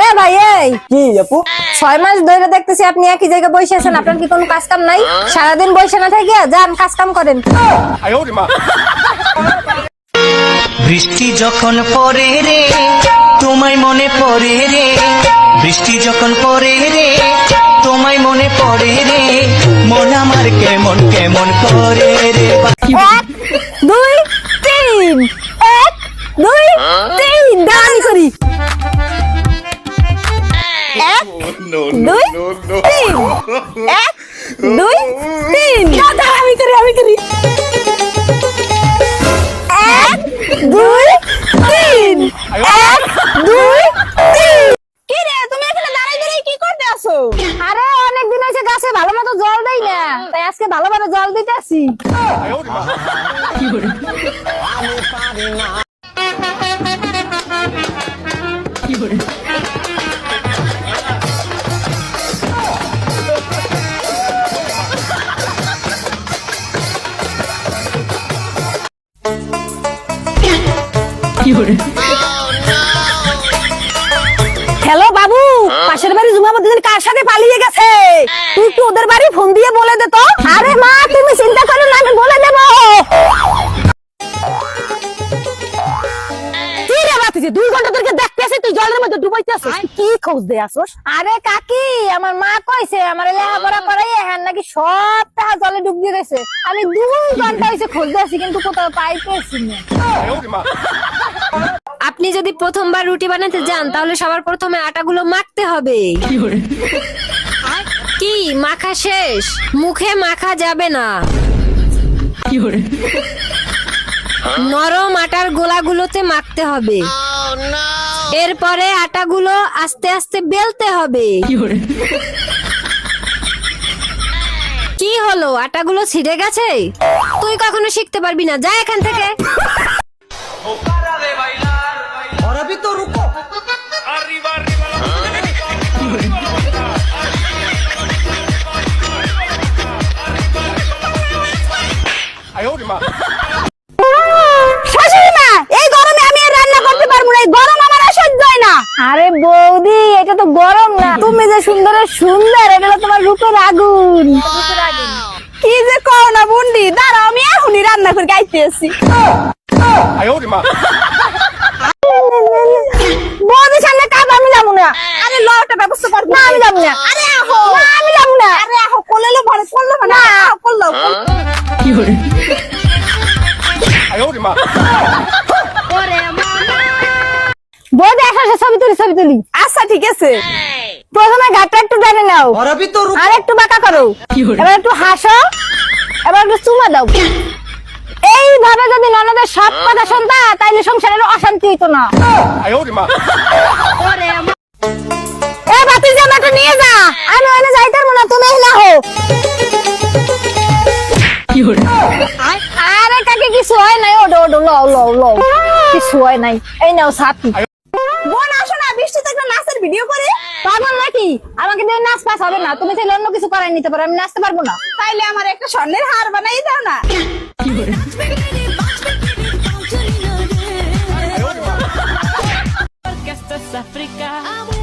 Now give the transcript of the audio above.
এ ভাই এই। কি আপু? ছয় মাস ধরে দেখতেছি আপনি একই জায়গায় বসে আছেন আপনার কি কোনো কাজ কাম নাই? সারাদিন বসে না থাকিয়া যান কাজ কাম করেন বৃষ্টি যখন পড়ে রে তোমায় মনে পড়ে রে। বৃষ্টি যখন পড়ে রে তোমায় মনে পড়ে রে। মন আমার কেমন কেমন করে রে। এক দুই তিন। এক দুই তিন। আমি করি আমি করি। এক দুই তিন। এক দুই তিন। কি রে তুমি এখানে দাঁড়াই দাঁড়াই কি করতে আসো আরে অনেক দিন হয়েছে গাছে ভালো মতো জল দেই না। তাই আজকে ভালোভাবে জল দিতে আসি। হ্যালো বাবু পাশের বাড়ি জুমাবুদ্দি কার সাথে পালিয়ে গেছে? তুই একটু ওদের বাড়ি ফোন দিয়ে বলে দে তো? আরে মা তুমি চিন্তা করো না আমি বলে দেব। কি রে বাতিজি দুই ঘণ্টা ধরে দেখতে আসি তুই জলের মধ্যে ডুবাইতে আসিস? কি খোঁজ দে আসোস? আরে কাকি আমার মা কইছে আমার লেখাপড়া করাই হ্যাঁ নাকি সব টাকা জলে ডুব দিয়ে গেছে আমি দুই ঘণ্টা হয়েছে খুঁজতে আসি কিন্তু কোথাও পাইতেছি না। আপনি যদি প্রথমবার রুটি বানাতে যান, তাহলে সবার প্রথমে আটাগুলো মাখতে হবে। কি? মাখা শেষ? মুখে মাখা যাবে না। নরম আটার গোলাগুলোতে মাখতে হবে। এরপরে আটাগুলো আস্তে আস্তে বেলতে হবে। কি হলো? আটাগুলো ছিঁড়ে গেছে? তুই কখনো শিখতে পারবি না। যা এখান থেকে। শাশুড়ি মা এই গরমে আমি আর রান্না করতে পারব না এই গরম আমার আর সহ্য হয় না। আরে বৌদি এটা তো গরম না। তুমি যে সুন্দরের সুন্দর এটা তোমার রূপের আগুন। কি যে কও না বুন্ডি দাঁড়াও আমি এখনই রান্না করে গাইতেছি বৌদি সামনে কাপ আমি যাব না। আরে লটা ব্যবস্থা কর। না আমি যাব না। আরে আহো। না আমি যাব না। আরে আহো করলে ভরে করলে না আহো করল বৌদি একসাথে ছবি তুলি ছবি তুলি। আচ্ছা ঠিক আছে। প্রথমে ঘাটটা একটু টেনে নাও। আর একটু বাঁকা করো। এবার একটু হাসো এবার একটু চুমা দাও। এইভাবে যদি ননদের সব কথা শুনতা তাইলে সংসারের অশান্তি হইতো না। এ বাতি জামাটা নিয়ে যা। আমি ওখানে যাইতে পারব না তুমি এখানে হো কিছু হয় নাই ওডো ওডো লও লও লও কিছু হয় নাই এই নাও সাথী বোন আসো না বৃষ্টিতে একটা নাচের ভিডিও করে। পাগল নাকি? আমাকে দিয়ে নাচ পাস হবে না। তুমি চাইলে অন্য কিছু করাই নিতে পারো আমি নাচতে পারব না। তাইলে আমার একটা স্বর্ণের হার বানাই দাও না। África.